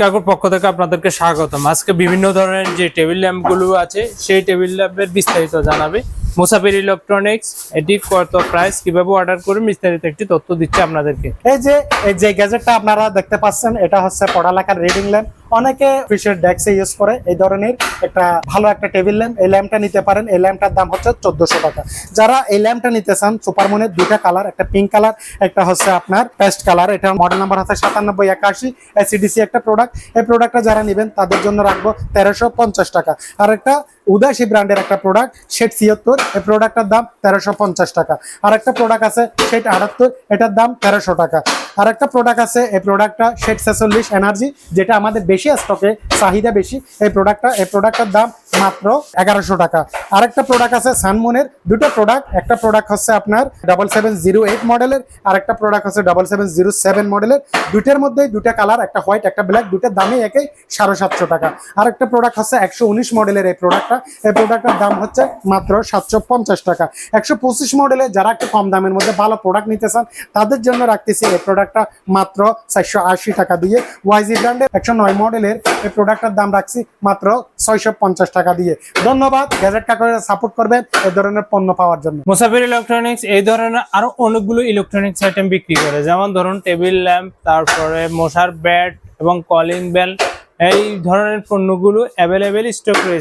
কাকুর পক্ষ থেকে আপনাদেরকে স্বাগতম। আজকে বিভিন্ন ধরনের যে টেবিল ল্যাম্পগুলো আছে, সেই টেবিল ল্যাম্পের বিস্তারিত জানাবে। মুসাফির ইলেকট্রনিক্স এটি কত প্রাইস কীভাবে অর্ডার করুন, বিস্তারিত একটি তথ্য দিচ্ছে আপনাদেরকে। এই যে এই যে গ্যাজেটটা আপনারা দেখতে পাচ্ছেন, এটা হচ্ছে পড়ালেখার রিডিং ল্যাম্প অনেকে অফিসের ডেস্কে ইউজ করে। এই ধরনের একটা ভালো একটা টেবিল ল্যাম্প এই ল্যাম্পটা নিতে পারেন। এই ল্যাম্পটার দাম হচ্ছে চোদ্দশো টাকা। যারা এই ল্যাম্পটা নিতে চান সুপারমনের দুইটা কালার একটা পিঙ্ক কালার একটা হচ্ছে আপনার পেস্ট কালার এটা মডেল নাম্বার হচ্ছে সাতানব্বই, একাশি এসিডিসি একটা প্রোডাক্ট এই প্রোডাক্টটা যারা নেবেন, তাদের জন্য রাখব তেরোশো পঞ্চাশ টাকা। আর একটা উদাসী ব্র্যান্ডের একটা প্রোডাক্ট সেট ছিয়াত্তর, এই প্রোডাক্টটার দাম তেরোশো পঞ্চাশ টাকা। আর একটা প্রোডাক্ট আছে সেট আটাত্তর, এটার দাম তেরোশো টাকা। আর একটা প্রোডাক্ট আছে, এই প্রোডাক্টটা সেট ছেচল্লিশ এনার্জি যেটা আমাদের বেশি স্টকে চাহিদা বেশি, এই প্রোডাক্টটা এই প্রোডাক্টটার দাম মাত্র এগারোশো টাকা। আর একটা প্রোডাক্ট আছে সানমুনের। দুটো প্রোডাক্ট একটা প্রোডাক্ট হচ্ছে আপনার ডাবল সেভেন জিরো এইট মডেলের আর একটা প্রোডাক্ট হচ্ছে ডাবল সেভেন জিরো সেভেন মডেলের দুটোর মধ্যে দুটো কালার একটা হোয়াইট একটা ব্ল্যাক দুটোর দামই একই সাড়ে সাতশো টাকা। আর একটা প্রোডাক্ট হচ্ছে একশো উনিশ মডেলের এই প্রোডাক্টটা এই প্রোডাক্টটার দাম হচ্ছে মাত্র সাতশো পঞ্চাশ টাকা। একশো পঁচিশ মডেলের যারা একটু কম দামের মধ্যে ভালো প্রোডাক্ট নিতে চান, তাদের জন্য রাখতেছি এই প্রোডাক্টটা মাত্র চারশো আশি টাকা দিয়ে। ওয়াইজি ব্র্যান্ডের একশো নয় মডেলের এই প্রোডাক্টটার দাম রাখছি মাত্র ছয়শো পঞ্চাশ টাকা দিয়ে। ধন্যবাদ গ্যাজেট কাকরে সাপোর্ট করবেন এই ধরনের পণ্য পাওয়ার জন্য। মুসাফির ইলেকট্রনিক্স এই ধরনের আরও অনেকগুলো ইলেকট্রনিক্স আইটেম বিক্রি করে। যেমন ধরুন টেবিল ল্যাম্প তারপরে মশার ব্যাট এবং কলিং বেল এই ধরনের পণ্যগুলো অ্যাভেলেবেল স্টক রয়েছে।